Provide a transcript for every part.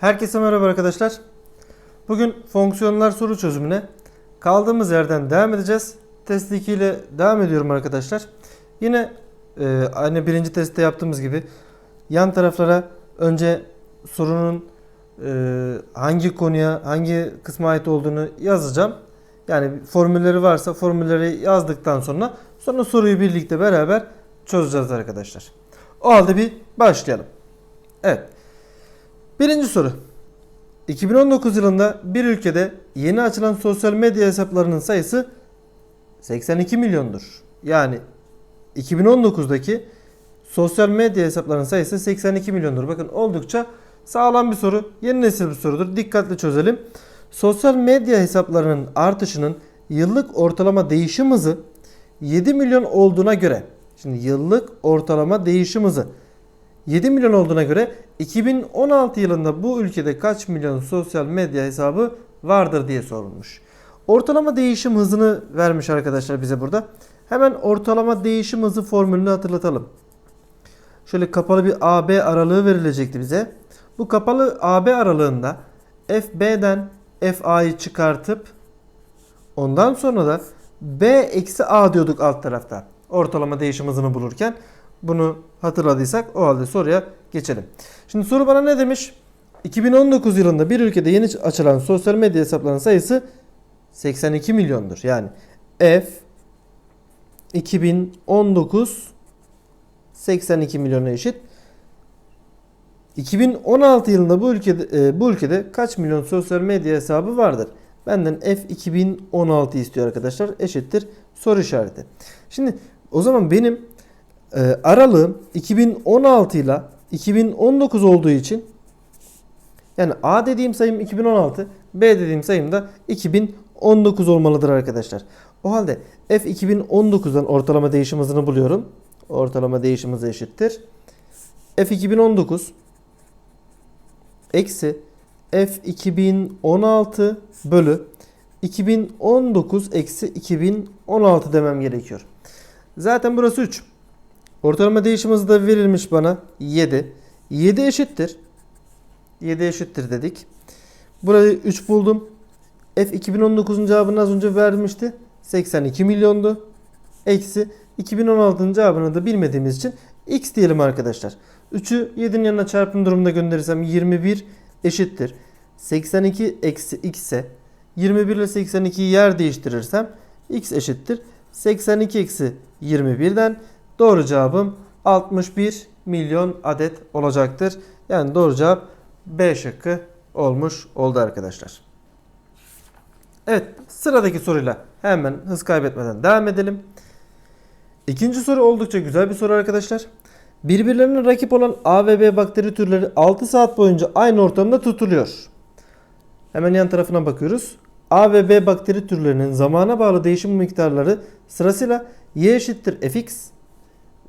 Herkese merhaba arkadaşlar. Bugün fonksiyonlar soru çözümüne kaldığımız yerden devam edeceğiz. Test 2 ile devam ediyorum arkadaşlar. Yine e, aynı birinci testte yaptığımız gibi yan taraflara önce sorunun e, hangi konuya, hangi kısma ait olduğunu yazacağım. Yani formülleri varsa formülleri yazdıktan sonra sonra soruyu birlikte beraber çözeceğiz arkadaşlar. O halde bir başlayalım. Evet. Birinci soru. 2019 yılında bir ülkede yeni açılan sosyal medya hesaplarının sayısı 82 milyondur. Yani 2019'daki sosyal medya hesaplarının sayısı 82 milyondur. Bakın oldukça sağlam bir soru. Yeni nesil bir sorudur. Dikkatli çözelim. Sosyal medya hesaplarının artışının yıllık ortalama değişim hızı 7 milyon olduğuna göre şimdi yıllık ortalama değişim hızı 7 milyon olduğuna göre 2016 yılında bu ülkede kaç milyon sosyal medya hesabı vardır diye sorulmuş. Ortalama değişim hızını vermiş arkadaşlar bize burada. Hemen ortalama değişim hızı formülünü hatırlatalım. Şöyle kapalı bir AB aralığı verilecekti bize. Bu kapalı AB aralığında FB'den FA'yı çıkartıp ondan sonra da B eksi A diyorduk alt tarafta. Ortalama değişim hızını bulurken. Bunu hatırladıysak o halde soruya geçelim. Şimdi soru bana ne demiş? 2019 yılında bir ülkede yeni açılan sosyal medya hesaplarının sayısı 82 milyondur. Yani F 2019 82 milyona eşit. 2016 yılında bu ülkede e, bu ülkede kaç milyon sosyal medya hesabı vardır? Benden F 2016 istiyor arkadaşlar. Eşittir soru işareti. Şimdi o zaman benim e, aralığım 2016 ile 2019 olduğu için yani A dediğim sayım 2016, B dediğim sayım da 2019 olmalıdır arkadaşlar. O halde F 2019'dan ortalama değişim hızını buluyorum. Ortalama değişim hızı eşittir. F 2019 eksi F 2016 bölü 2019 eksi 2016 demem gerekiyor. Zaten burası 3. Ortalama değişim hızı da verilmiş bana 7. 7 eşittir. 7 eşittir dedik. Burayı 3 buldum. F 2019'un cevabını az önce vermişti. 82 milyondu. Eksi 2016'nın cevabını da bilmediğimiz için x diyelim arkadaşlar. 3'ü 7'nin yanına çarpım durumunda gönderirsem 21 eşittir. 82 eksi x ise 21 ile 82'yi yer değiştirirsem x eşittir. 82 eksi 21'den doğru cevabım 61 milyon adet olacaktır. Yani doğru cevap B şıkkı olmuş oldu arkadaşlar. Evet sıradaki soruyla hemen hız kaybetmeden devam edelim. İkinci soru oldukça güzel bir soru arkadaşlar. Birbirlerine rakip olan A ve B bakteri türleri 6 saat boyunca aynı ortamda tutuluyor. Hemen yan tarafına bakıyoruz. A ve B bakteri türlerinin zamana bağlı değişim miktarları sırasıyla y eşittir fx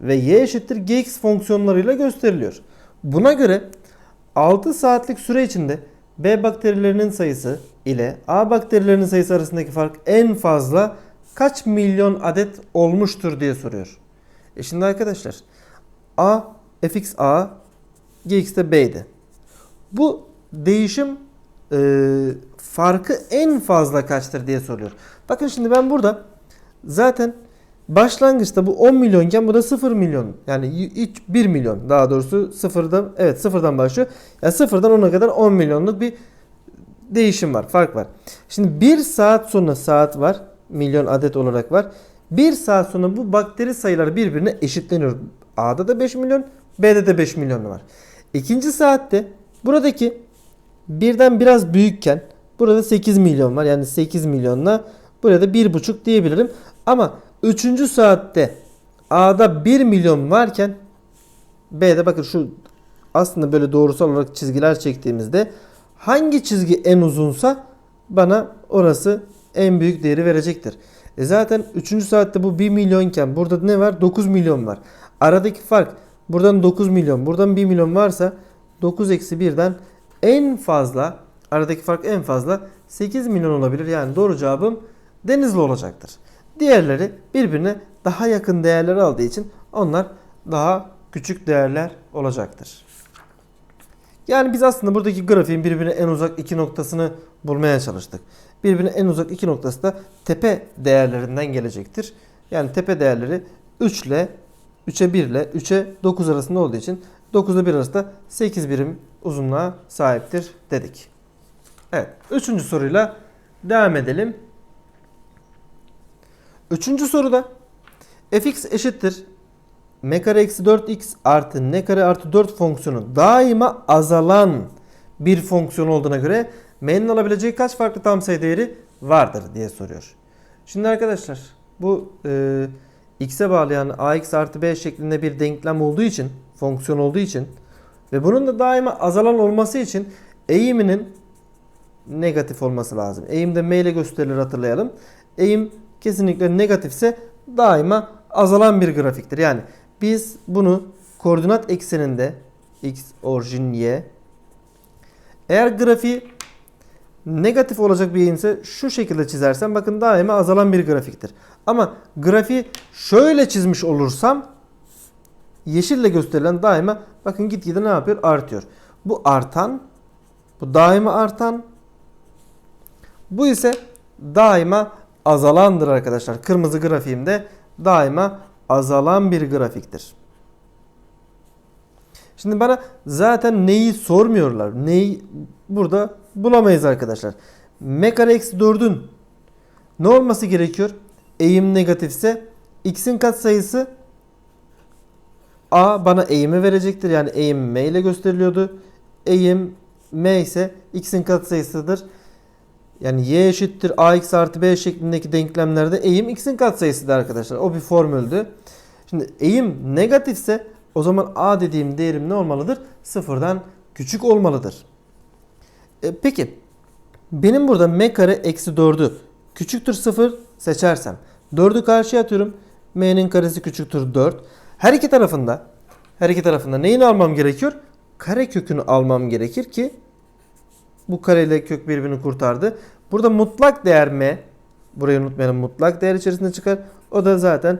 ve y eşittir gx fonksiyonlarıyla gösteriliyor. Buna göre 6 saatlik süre içinde B bakterilerinin sayısı ile A bakterilerinin sayısı arasındaki fark en fazla kaç milyon adet olmuştur diye soruyor. E şimdi arkadaşlar A fx A gx de B'ydi. Bu değişim e, farkı en fazla kaçtır diye soruyor. Bakın şimdi ben burada zaten başlangıçta bu 10 milyonken bu da 0 milyon. Yani 1 milyon daha doğrusu sıfırdan evet sıfırdan başlıyor. Yani sıfırdan 10'a kadar 10 milyonluk bir değişim var. Fark var. Şimdi 1 saat sonra saat var. Milyon adet olarak var. 1 saat sonra bu bakteri sayıları birbirine eşitleniyor. A'da da 5 milyon, B'de de 5 milyon var. İkinci saatte buradaki birden biraz büyükken burada 8 milyon var. Yani 8 milyonla burada 1,5 diyebilirim. Ama 3. saatte A'da 1 milyon varken B'de bakın şu aslında böyle doğrusal olarak çizgiler çektiğimizde hangi çizgi en uzunsa bana orası en büyük değeri verecektir. E zaten 3. saatte bu 1 milyonken burada ne var? 9 milyon var. Aradaki fark buradan 9 milyon buradan 1 milyon varsa 9 eksi 1'den en fazla aradaki fark en fazla 8 milyon olabilir. Yani doğru cevabım Denizli olacaktır. Diğerleri birbirine daha yakın değerler aldığı için onlar daha küçük değerler olacaktır. Yani biz aslında buradaki grafiğin birbirine en uzak iki noktasını bulmaya çalıştık. Birbirine en uzak iki noktası da tepe değerlerinden gelecektir. Yani tepe değerleri 3 ile 3'e 1 ile 3'e 9 arasında olduğu için 9 ile 1 arasında 8 birim uzunluğa sahiptir dedik. Evet. Üçüncü soruyla devam edelim. Üçüncü soruda fx eşittir m kare eksi 4x artı n kare artı 4 fonksiyonu daima azalan bir fonksiyon olduğuna göre m'nin alabileceği kaç farklı tam sayı değeri vardır diye soruyor. Şimdi arkadaşlar bu e, x'e bağlayan ax artı b şeklinde bir denklem olduğu için fonksiyon olduğu için ve bunun da daima azalan olması için eğiminin negatif olması lazım. Eğim de m ile gösterilir hatırlayalım. Eğim kesinlikle negatifse daima azalan bir grafiktir. Yani biz bunu koordinat ekseninde x orijin y eğer grafiği negatif olacak bir eğimse şu şekilde çizersem bakın daima azalan bir grafiktir. Ama grafiği şöyle çizmiş olursam yeşille gösterilen daima bakın gitgide ne yapıyor? Artıyor. Bu artan, bu daima artan, bu ise daima azalandır arkadaşlar. Kırmızı grafiğimde daima azalan bir grafiktir. Şimdi bana zaten neyi sormuyorlar. Neyi burada bulamayız arkadaşlar. M kare eksi 4'ün ne olması gerekiyor? Eğim negatifse x'in katsayısı a bana eğimi verecektir. Yani eğim m ile gösteriliyordu. Eğim m ise x'in katsayısıdır. Yani y eşittir ax artı b şeklindeki denklemlerde eğim x'in katsayısıdır arkadaşlar. O bir formüldü. Şimdi eğim negatifse o zaman a dediğim değerim ne olmalıdır? Sıfırdan küçük olmalıdır. E, peki benim burada m kare eksi 4'ü küçüktür 0 seçersem 4'ü karşıya atıyorum. m'nin karesi küçüktür 4. Her iki tarafında her iki tarafında neyini almam gerekiyor? Kare kökünü almam gerekir ki bu kareyle kök birbirini kurtardı. Burada mutlak değer m. Burayı unutmayalım mutlak değer içerisinde çıkar. O da zaten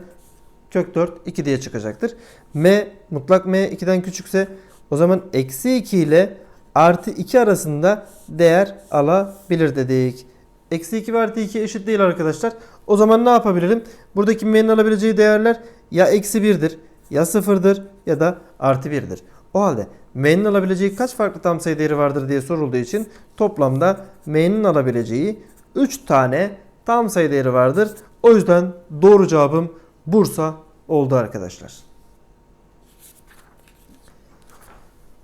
kök 4 2 diye çıkacaktır. m mutlak m 2'den küçükse o zaman eksi 2 ile artı 2 arasında değer alabilir dedik. Eksi 2 ve artı 2 eşit değil arkadaşlar. O zaman ne yapabilirim? Buradaki m'nin alabileceği değerler ya eksi 1'dir ya 0'dır ya da artı 1'dir. O halde m'nin alabileceği kaç farklı tam sayı değeri vardır diye sorulduğu için toplamda m'nin alabileceği 3 tane tam sayı değeri vardır. O yüzden doğru cevabım Bursa oldu arkadaşlar.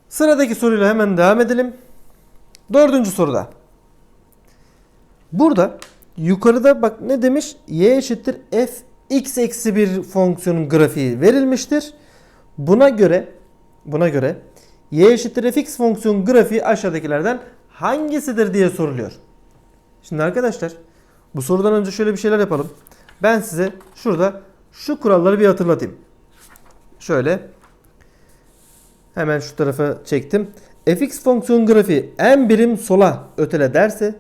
Sıradaki soruyla hemen devam edelim. Dördüncü soruda. Burada yukarıda bak ne demiş? Y eşittir f x eksi bir fonksiyonun grafiği verilmiştir. Buna göre buna göre y eşittir fx fonksiyon grafiği aşağıdakilerden hangisidir diye soruluyor. Şimdi arkadaşlar bu sorudan önce şöyle bir şeyler yapalım. Ben size şurada şu kuralları bir hatırlatayım. Şöyle hemen şu tarafa çektim. fx fonksiyon grafiği n birim sola ötele derse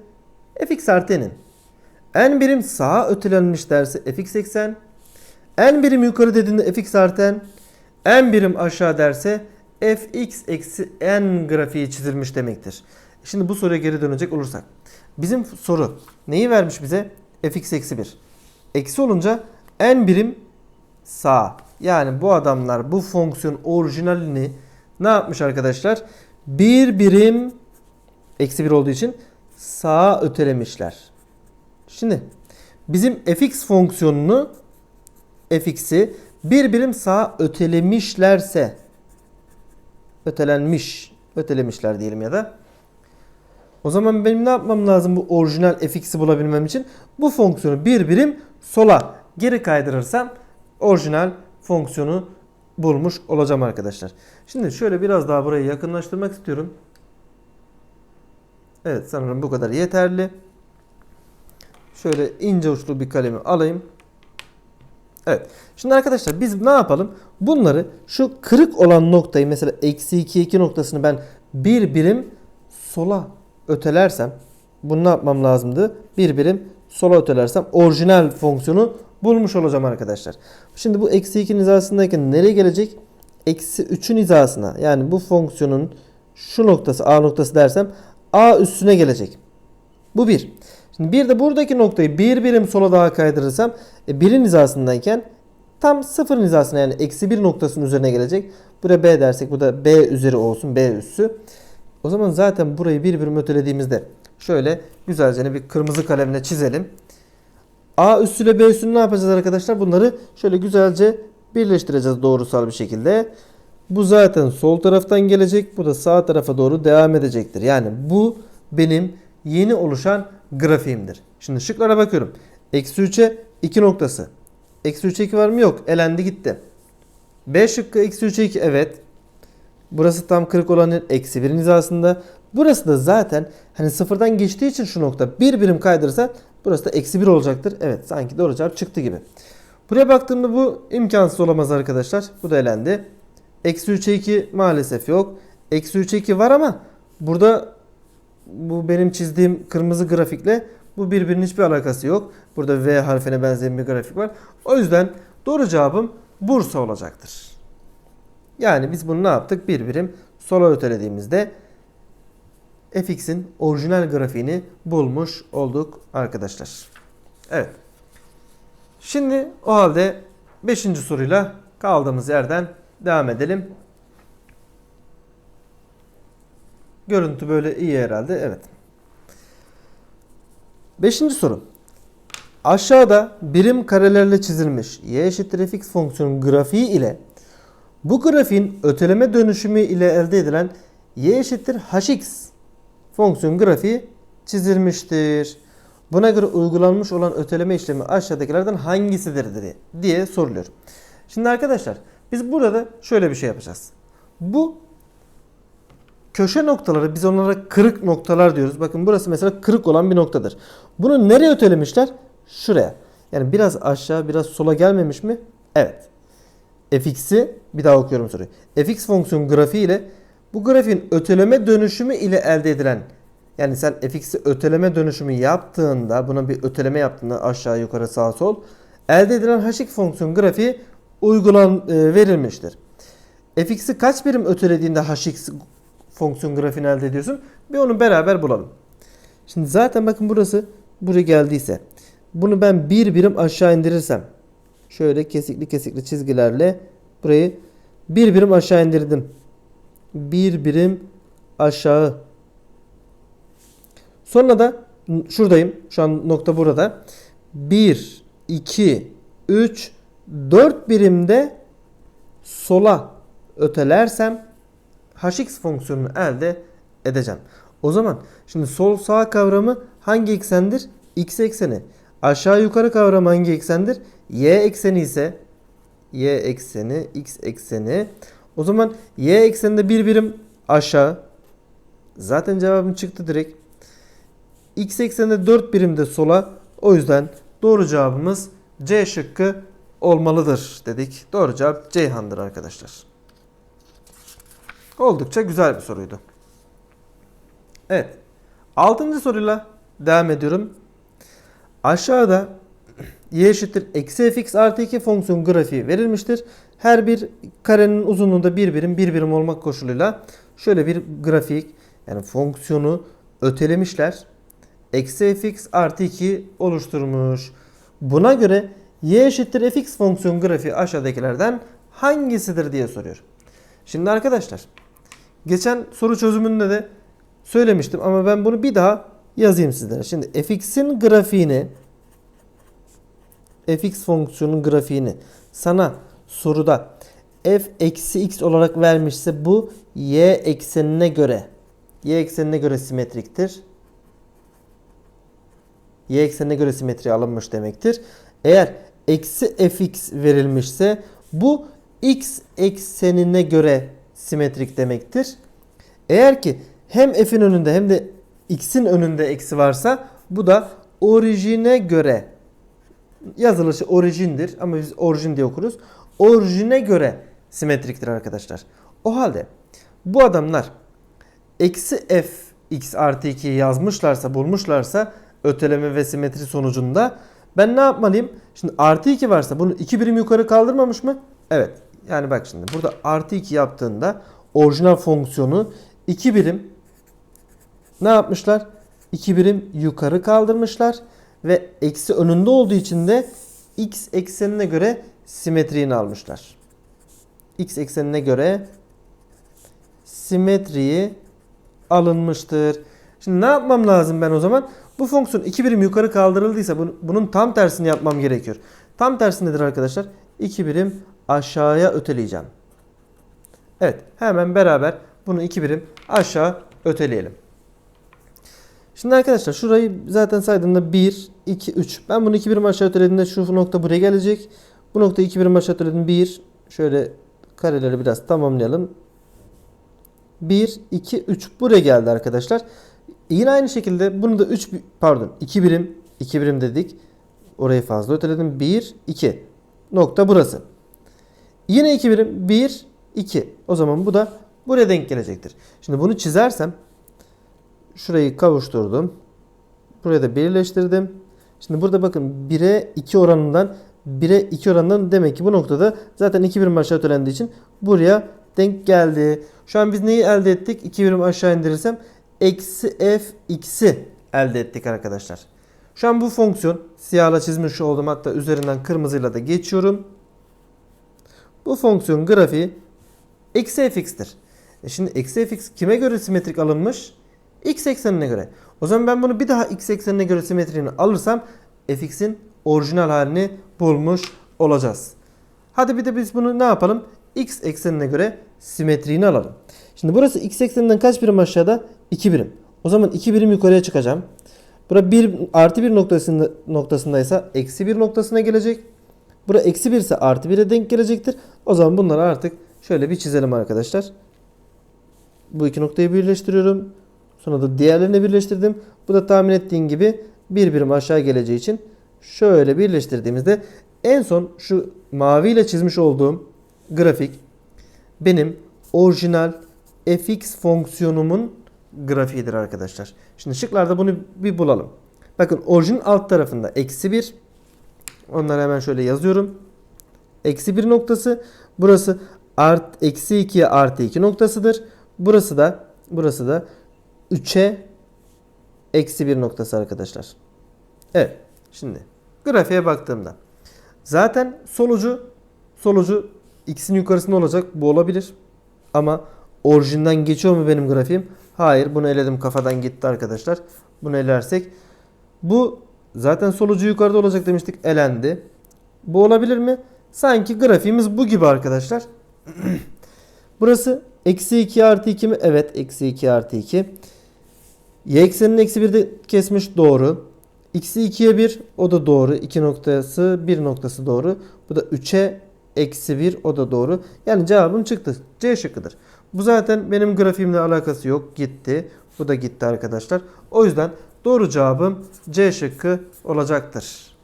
fx artı n'in n birim sağa ötelenmiş derse fx eksen n birim yukarı dediğinde fx artı n n birim aşağı derse fx eksi n grafiği çizilmiş demektir. Şimdi bu soruya geri dönecek olursak. Bizim soru neyi vermiş bize? fx eksi 1. Eksi olunca n birim sağ. Yani bu adamlar bu fonksiyon orijinalini ne yapmış arkadaşlar? Bir birim eksi 1 olduğu için sağa ötelemişler. Şimdi bizim fx fonksiyonunu fx'i bir birim sağa ötelemişlerse ötelenmiş ötelemişler diyelim ya da o zaman benim ne yapmam lazım bu orijinal fx'i bulabilmem için? Bu fonksiyonu bir birim sola geri kaydırırsam orijinal fonksiyonu bulmuş olacağım arkadaşlar. Şimdi şöyle biraz daha burayı yakınlaştırmak istiyorum. Evet sanırım bu kadar yeterli. Şöyle ince uçlu bir kalemi alayım. Evet. Şimdi arkadaşlar biz ne yapalım? Bunları şu kırık olan noktayı mesela eksi 2 2 noktasını ben bir birim sola ötelersem bunu ne yapmam lazımdı? Bir birim sola ötelersem orijinal fonksiyonu bulmuş olacağım arkadaşlar. Şimdi bu eksi 2 hizasındayken nereye gelecek? Eksi 3'ün hizasına. Yani bu fonksiyonun şu noktası A noktası dersem A üstüne gelecek. Bu bir. Şimdi bir de buradaki noktayı bir birim sola daha kaydırırsam e, birin hizasındayken tam sıfır hizasına yani eksi bir noktasının üzerine gelecek. Buraya B dersek bu da B üzeri olsun B üssü. O zaman zaten burayı bir birim ötelediğimizde şöyle güzelce bir kırmızı kalemle çizelim. A üssü ile B üssünü ne yapacağız arkadaşlar? Bunları şöyle güzelce birleştireceğiz doğrusal bir şekilde. Bu zaten sol taraftan gelecek. Bu da sağ tarafa doğru devam edecektir. Yani bu benim yeni oluşan grafiğimdir. Şimdi şıklara bakıyorum. Eksi 3'e 2 noktası. Eksi 3'e 2 var mı? Yok. Elendi gitti. B şıkkı eksi 3'e 2 evet. Burası tam kırık olan yer eksi 1'in hizasında. Burası da zaten hani sıfırdan geçtiği için şu nokta bir birim kaydırırsa burası da eksi 1 olacaktır. Evet sanki doğru cevap çıktı gibi. Buraya baktığımda bu imkansız olamaz arkadaşlar. Bu da elendi. Eksi 3'e 2 maalesef yok. Eksi 3'e 2 var ama burada bu benim çizdiğim kırmızı grafikle bu birbirinin hiçbir alakası yok. Burada V harfine benzeyen bir grafik var. O yüzden doğru cevabım Bursa olacaktır. Yani biz bunu ne yaptık? Bir birim sola ötelediğimizde fx'in orijinal grafiğini bulmuş olduk arkadaşlar. Evet. Şimdi o halde 5. soruyla kaldığımız yerden devam edelim. Görüntü böyle iyi herhalde. Evet. Beşinci soru. Aşağıda birim karelerle çizilmiş y eşittir fx fonksiyonun grafiği ile bu grafiğin öteleme dönüşümü ile elde edilen y eşittir hx fonksiyon grafiği çizilmiştir. Buna göre uygulanmış olan öteleme işlemi aşağıdakilerden hangisidir diye, diye soruluyor. Şimdi arkadaşlar biz burada şöyle bir şey yapacağız. Bu köşe noktaları biz onlara kırık noktalar diyoruz. Bakın burası mesela kırık olan bir noktadır. Bunu nereye ötelemişler? Şuraya. Yani biraz aşağı biraz sola gelmemiş mi? Evet. fx'i bir daha okuyorum soruyu. fx fonksiyon grafiği ile bu grafiğin öteleme dönüşümü ile elde edilen yani sen fx'i öteleme dönüşümü yaptığında buna bir öteleme yaptığında aşağı yukarı sağ sol elde edilen hx fonksiyon grafiği uygulan e, verilmiştir. fx'i kaç birim ötelediğinde hx fonksiyon grafiğini elde ediyorsun? Bir onu beraber bulalım. Şimdi zaten bakın burası buraya geldiyse bunu ben bir birim aşağı indirirsem şöyle kesikli kesikli çizgilerle burayı bir birim aşağı indirdim. Bir birim aşağı. Sonra da şuradayım. Şu an nokta burada. 1, 2, 3, 4 birimde sola ötelersem hx fonksiyonunu elde edeceğim. O zaman şimdi sol sağ kavramı hangi eksendir? X ekseni. Aşağı yukarı kavramı hangi eksendir? Y ekseni ise Y ekseni, X ekseni. O zaman Y ekseninde bir birim aşağı. Zaten cevabım çıktı direkt. X ekseninde 4 birim de sola. O yüzden doğru cevabımız C şıkkı olmalıdır dedik. Doğru cevap Ceyhan'dır arkadaşlar. Oldukça güzel bir soruydu. Evet. Altıncı soruyla devam ediyorum. Aşağıda y eşittir eksi fx artı 2 fonksiyon grafiği verilmiştir. Her bir karenin uzunluğunda bir birim bir birim olmak koşuluyla şöyle bir grafik yani fonksiyonu ötelemişler. Eksi fx artı 2 oluşturmuş. Buna göre y eşittir fx fonksiyon grafiği aşağıdakilerden hangisidir diye soruyor. Şimdi arkadaşlar geçen soru çözümünde de söylemiştim ama ben bunu bir daha yazayım sizlere. Şimdi fx'in grafiğini fx fonksiyonun grafiğini sana soruda f eksi x olarak vermişse bu y eksenine göre y eksenine göre simetriktir. y eksenine göre simetri alınmış demektir. Eğer eksi fx verilmişse bu x eksenine göre simetrik demektir. Eğer ki hem f'in önünde hem de x'in önünde eksi varsa bu da orijine göre yazılışı orijindir ama biz orijin diye okuruz. Orijine göre simetriktir arkadaşlar. O halde bu adamlar eksi f x artı 2 yazmışlarsa bulmuşlarsa öteleme ve simetri sonucunda ben ne yapmalıyım? Şimdi artı 2 varsa bunu 2 birim yukarı kaldırmamış mı? Evet. Yani bak şimdi burada artı 2 yaptığında orijinal fonksiyonu 2 birim ne yapmışlar? 2 birim yukarı kaldırmışlar ve eksi önünde olduğu için de x eksenine göre simetriğini almışlar. x eksenine göre simetriği alınmıştır. Şimdi ne yapmam lazım ben o zaman? Bu fonksiyon 2 birim yukarı kaldırıldıysa bunu- bunun tam tersini yapmam gerekiyor. Tam tersi nedir arkadaşlar? 2 birim aşağıya öteleyeceğim. Evet hemen beraber bunu 2 birim aşağı öteleyelim. Şimdi arkadaşlar şurayı zaten saydığımda 1, 2, 3. Ben bunu 2 birim aşağı ötelediğimde şu nokta buraya gelecek. Bu noktayı 2 birim aşağı öteledim. 1. Şöyle kareleri biraz tamamlayalım. 1, 2, 3 buraya geldi arkadaşlar. Yine aynı şekilde bunu da 3 pardon 2 birim 2 birim dedik. Orayı fazla öteledim. 1, 2. Nokta burası. Yine 2 birim 1, 2. O zaman bu da buraya denk gelecektir. Şimdi bunu çizersem şurayı kavuşturdum. Buraya da birleştirdim. Şimdi burada bakın 1'e 2 oranından 1'e 2 oranından demek ki bu noktada zaten 2 birim aşağı ötelendiği için buraya denk geldi. Şu an biz neyi elde ettik? 2 birim aşağı indirirsem eksi f x'i elde ettik arkadaşlar. Şu an bu fonksiyon siyahla çizmiş oldum hatta üzerinden kırmızıyla da geçiyorum. Bu fonksiyon grafiği eksi fx'tir. E şimdi eksi fx kime göre simetrik alınmış? x eksenine göre. O zaman ben bunu bir daha x eksenine göre simetriğini alırsam fx'in orijinal halini bulmuş olacağız. Hadi bir de biz bunu ne yapalım? x eksenine göre simetriğini alalım. Şimdi burası x ekseninden kaç birim aşağıda? 2 birim. O zaman 2 birim yukarıya çıkacağım. Bura 1 artı 1 noktasında, noktasındaysa eksi 1 noktasına gelecek. Bura eksi 1 ise artı 1'e denk gelecektir. O zaman bunları artık şöyle bir çizelim arkadaşlar. Bu iki noktayı birleştiriyorum. Sonra da diğerlerini birleştirdim. Bu da tahmin ettiğin gibi bir birim aşağı geleceği için şöyle birleştirdiğimizde en son şu maviyle çizmiş olduğum grafik benim orijinal fx fonksiyonumun grafiğidir arkadaşlar. Şimdi şıklarda bunu bir bulalım. Bakın orijinin alt tarafında eksi 1. Onları hemen şöyle yazıyorum. Eksi 1 noktası. Burası art, eksi 2'ye artı 2 noktasıdır. Burası da burası da 3'e eksi 1 noktası arkadaşlar. Evet. Şimdi grafiğe baktığımda zaten solucu solucu x'in yukarısında olacak. Bu olabilir. Ama orijinden geçiyor mu benim grafiğim? Hayır. Bunu eledim. Kafadan gitti arkadaşlar. Bunu elersek bu zaten solucu yukarıda olacak demiştik. Elendi. Bu olabilir mi? Sanki grafiğimiz bu gibi arkadaşlar. Burası eksi 2 artı 2 mi? Evet. Eksi 2 artı 2. Y ekseninin eksi 1'de kesmiş. Doğru. X'i 2'ye 1. O da doğru. 2 noktası 1 noktası doğru. Bu da 3'e eksi 1. O da doğru. Yani cevabım çıktı. C şıkkıdır. Bu zaten benim grafiğimle alakası yok. Gitti. Bu da gitti arkadaşlar. O yüzden doğru cevabım C şıkkı olacaktır.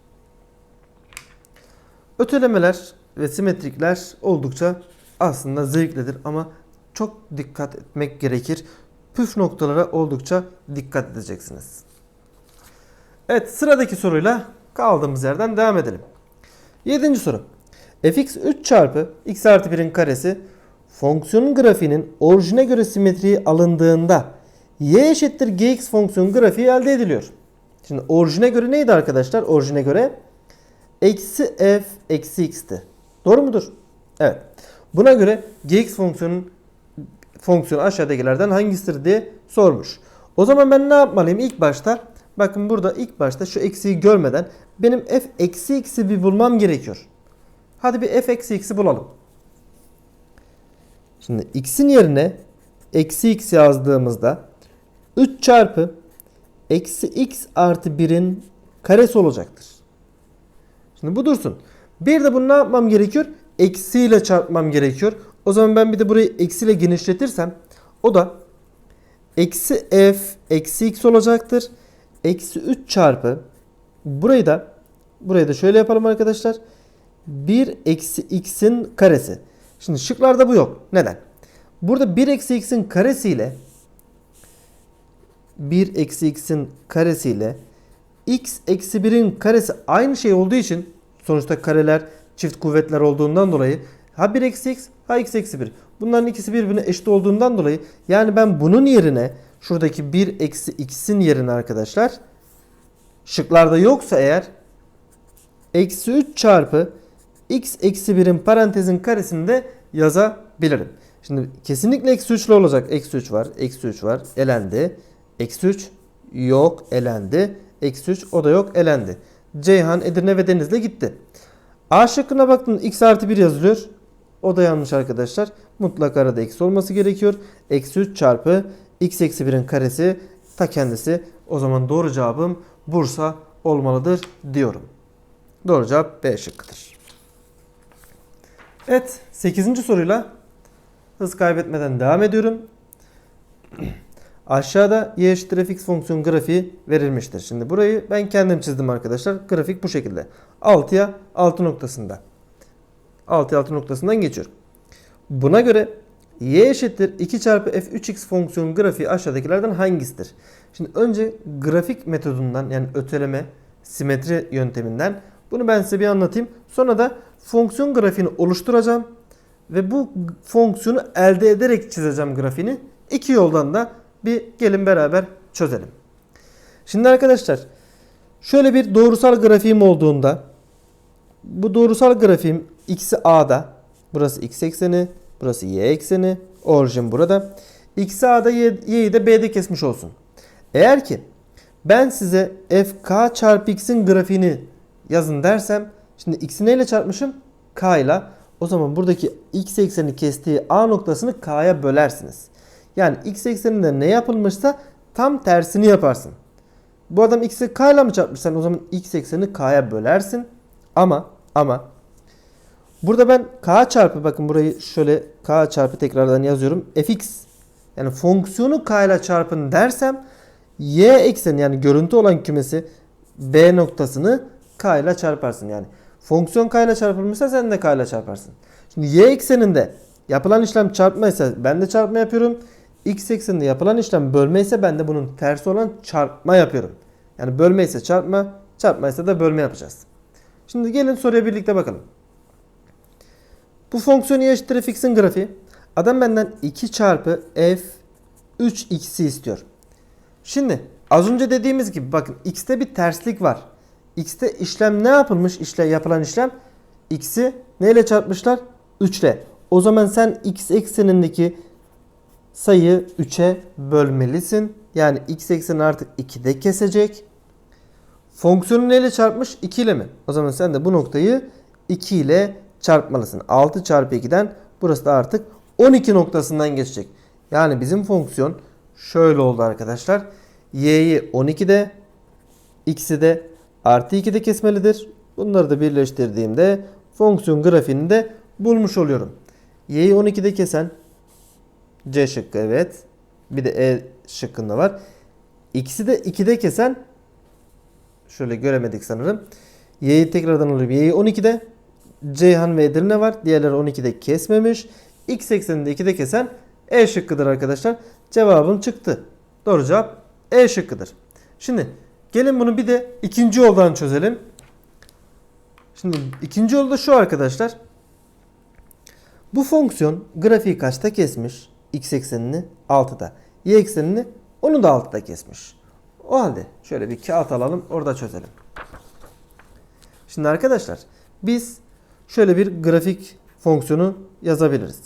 Ötelemeler ve simetrikler oldukça aslında zevklidir ama çok dikkat etmek gerekir. Püf noktalara oldukça dikkat edeceksiniz. Evet sıradaki soruyla kaldığımız yerden devam edelim. Yedinci soru. fx 3 çarpı x artı 1'in karesi fonksiyonun grafiğinin orijine göre simetriği alındığında y eşittir gx fonksiyon grafiği elde ediliyor. Şimdi orijine göre neydi arkadaşlar? Orijine göre eksi f eksi x'ti. Doğru mudur? Evet. Buna göre gx fonksiyonun fonksiyonu aşağıdakilerden hangisidir diye sormuş. O zaman ben ne yapmalıyım? İlk başta bakın burada ilk başta şu eksiği görmeden benim f eksi x'i bir bulmam gerekiyor. Hadi bir f eksi x'i bulalım. Şimdi x'in yerine eksi x yazdığımızda 3 çarpı eksi x artı 1'in karesi olacaktır. Şimdi bu dursun. Bir de bunu ne yapmam gerekiyor? Eksiyle çarpmam gerekiyor. O zaman ben bir de burayı eksiyle genişletirsem o da eksi f eksi x olacaktır. Eksi 3 çarpı burayı da burayı da şöyle yapalım arkadaşlar. 1 eksi x'in karesi. Şimdi şıklarda bu yok. Neden? Burada 1 eksi x'in karesiyle 1 eksi x'in karesiyle x eksi 1'in karesi aynı şey olduğu için sonuçta kareler çift kuvvetler olduğundan dolayı ha 1 eksi x ha x eksi 1. Bunların ikisi birbirine eşit olduğundan dolayı yani ben bunun yerine şuradaki 1 eksi x'in yerine arkadaşlar şıklarda yoksa eğer eksi 3 çarpı x eksi 1'in parantezin karesini de yazabilirim. Şimdi kesinlikle eksi 3 ile olacak. Eksi 3 var. Eksi 3 var. Elendi. Eksi 3 yok. Elendi. Eksi 3 o da yok. Elendi. Ceyhan, Edirne ve Denizli gitti. A şıkkına baktın x artı 1 yazılıyor. O da yanlış arkadaşlar. Mutlak arada eksi olması gerekiyor. Eksi 3 çarpı x eksi 1'in karesi ta kendisi. O zaman doğru cevabım Bursa olmalıdır diyorum. Doğru cevap B şıkkıdır. Evet 8. soruyla hız kaybetmeden devam ediyorum. Aşağıda y eşittir fx fonksiyon grafiği verilmiştir. Şimdi burayı ben kendim çizdim arkadaşlar. Grafik bu şekilde. 6'ya 6 noktasında. 6'ya 6 noktasından geçiyor. Buna göre y eşittir 2 çarpı f3x fonksiyon grafiği aşağıdakilerden hangisidir? Şimdi önce grafik metodundan yani öteleme, simetri yönteminden bunu ben size bir anlatayım. Sonra da fonksiyon grafiğini oluşturacağım. Ve bu fonksiyonu elde ederek çizeceğim grafiğini. İki yoldan da bir gelin beraber çözelim. Şimdi arkadaşlar şöyle bir doğrusal grafiğim olduğunda bu doğrusal grafiğim x'i a'da burası x ekseni burası y ekseni orijin burada x'i a'da y'yi de b'de kesmiş olsun. Eğer ki ben size fk çarpı x'in grafiğini yazın dersem şimdi x'i neyle çarpmışım? k ile. O zaman buradaki x ekseni kestiği a noktasını k'ya bölersiniz. Yani x ekseninde ne yapılmışsa tam tersini yaparsın. Bu adam x'i k ile mi çarpmış? Sen o zaman x ekseni k'ya bölersin. Ama ama burada ben k çarpı bakın burayı şöyle k çarpı tekrardan yazıyorum. fx yani fonksiyonu k ile çarpın dersem y ekseni yani görüntü olan kümesi b noktasını k ile çarparsın yani. Fonksiyon k ile çarpılmışsa sen de k ile çarparsın. Şimdi y ekseninde yapılan işlem çarpma ise ben de çarpma yapıyorum. X ekseninde yapılan işlem bölme ise ben de bunun tersi olan çarpma yapıyorum. Yani bölme ise çarpma, çarpma ise de bölme yapacağız. Şimdi gelin soruya birlikte bakalım. Bu fonksiyon y eşittir fx'in grafiği. Adam benden 2 çarpı f 3x'i istiyor. Şimdi az önce dediğimiz gibi bakın x'te bir terslik var. X'te işlem ne yapılmış? İşle yapılan işlem x'i neyle çarpmışlar? 3 ile. O zaman sen x eksenindeki sayı 3'e bölmelisin. Yani x ekseni artık 2'de kesecek. Fonksiyonu neyle çarpmış? 2 ile mi? O zaman sen de bu noktayı 2 ile çarpmalısın. 6 çarpı 2'den burası da artık 12 noktasından geçecek. Yani bizim fonksiyon şöyle oldu arkadaşlar. y'yi 12'de x'i de artı 2'de kesmelidir. Bunları da birleştirdiğimde fonksiyon grafiğini de bulmuş oluyorum. y'yi 12'de kesen C şıkkı evet. Bir de E şıkkında var. X'i de 2'de kesen şöyle göremedik sanırım. Y'yi tekrardan alıyorum. Y'yi 12'de Ceyhan ve Edirne var. Diğerleri 12'de kesmemiş. X ekseninde 2'de kesen E şıkkıdır arkadaşlar. Cevabım çıktı. Doğru cevap E şıkkıdır. Şimdi gelin bunu bir de ikinci yoldan çözelim. Şimdi ikinci yolda şu arkadaşlar. Bu fonksiyon grafiği kaçta kesmiş? X eksenini 6'da. Y eksenini onu da 6'da kesmiş. O halde şöyle bir kağıt alalım orada çözelim. Şimdi arkadaşlar biz şöyle bir grafik fonksiyonu yazabiliriz.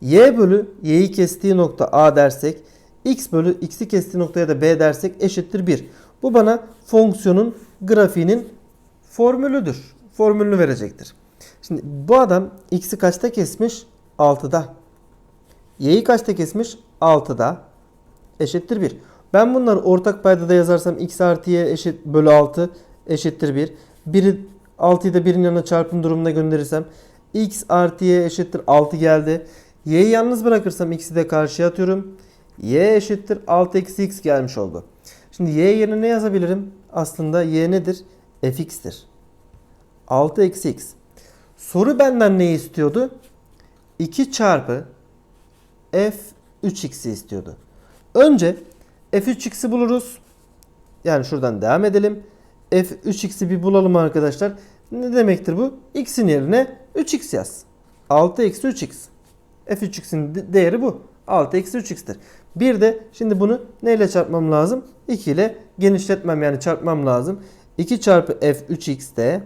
Y bölü y'yi kestiği nokta A dersek x bölü x'i kestiği noktaya da B dersek eşittir 1. Bu bana fonksiyonun grafiğinin formülüdür. Formülünü verecektir. Şimdi bu adam x'i kaçta kesmiş? 6'da. Y'yi kaçta kesmiş? 6'da. Eşittir 1. Ben bunları ortak paydada yazarsam x artı y eşit bölü 6 eşittir 1. 1'i 6'yı da 1'in yanına çarpım durumuna gönderirsem x artı y eşittir 6 geldi. Y'yi yalnız bırakırsam x'i de karşıya atıyorum. y eşittir 6 eksi x gelmiş oldu. Şimdi y yerine ne yazabilirim? Aslında y nedir? fx'tir. 6 eksi x. Soru benden ne istiyordu? 2 çarpı f 3x'i istiyordu. Önce f3x'i buluruz. Yani şuradan devam edelim. f3x'i bir bulalım arkadaşlar. Ne demektir bu? x'in yerine 3x yaz. 6 eksi 3x f3x'in de- değeri bu. 6 eksi 3x'tir. Bir de şimdi bunu neyle çarpmam lazım? 2 ile genişletmem yani çarpmam lazım. 2 çarpı f3x de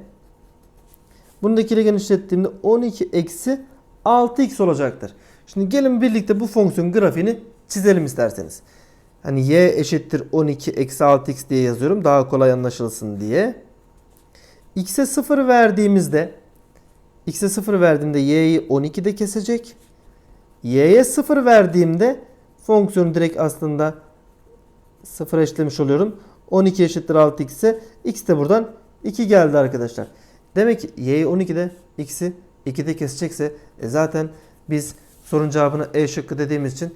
bunu da 2 ile genişlettiğimde 12 eksi 6x olacaktır. Şimdi gelin birlikte bu fonksiyon grafiğini çizelim isterseniz. Hani y eşittir 12 eksi 6x diye yazıyorum daha kolay anlaşılsın diye. x'e 0 verdiğimizde x'e 0 verdiğimde y'yi 12'de kesecek. y'ye 0 verdiğimde fonksiyonu direkt aslında 0 eşitlemiş oluyorum. 12 eşittir 6x'e x de buradan 2 geldi arkadaşlar. Demek ki y'yi 12'de x'i 2'de kesecekse e zaten biz sorun cevabına E şıkkı dediğimiz için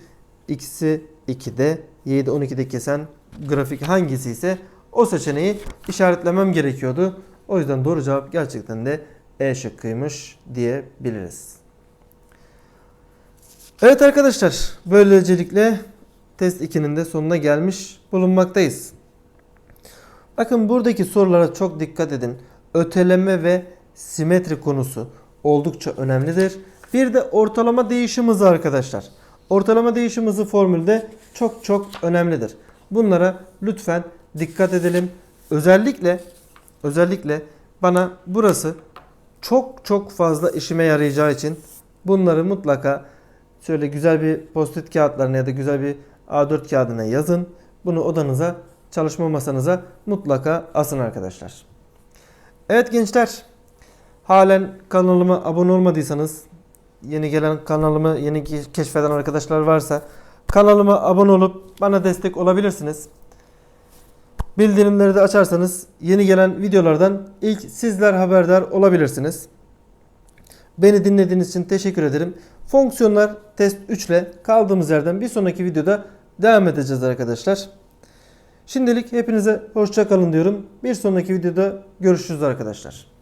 x'i 2'de y'yi de 12'de kesen grafik hangisi ise o seçeneği işaretlemem gerekiyordu. O yüzden doğru cevap gerçekten de E şıkkıymış diyebiliriz. Evet arkadaşlar böylelikle test 2'nin de sonuna gelmiş bulunmaktayız. Bakın buradaki sorulara çok dikkat edin. Öteleme ve simetri konusu oldukça önemlidir. Bir de ortalama değişim hızı arkadaşlar. Ortalama değişim hızı formülde çok çok önemlidir. Bunlara lütfen dikkat edelim. Özellikle özellikle bana burası çok çok fazla işime yarayacağı için bunları mutlaka şöyle güzel bir post-it kağıtlarına ya da güzel bir A4 kağıdına yazın. Bunu odanıza, çalışma masanıza mutlaka asın arkadaşlar. Evet gençler, halen kanalıma abone olmadıysanız, yeni gelen kanalımı yeni ke- keşfeden arkadaşlar varsa kanalıma abone olup bana destek olabilirsiniz. Bildirimleri de açarsanız yeni gelen videolardan ilk sizler haberdar olabilirsiniz. Beni dinlediğiniz için teşekkür ederim. Fonksiyonlar test 3 ile kaldığımız yerden bir sonraki videoda devam edeceğiz arkadaşlar. Şimdilik hepinize hoşça kalın diyorum. Bir sonraki videoda görüşürüz arkadaşlar.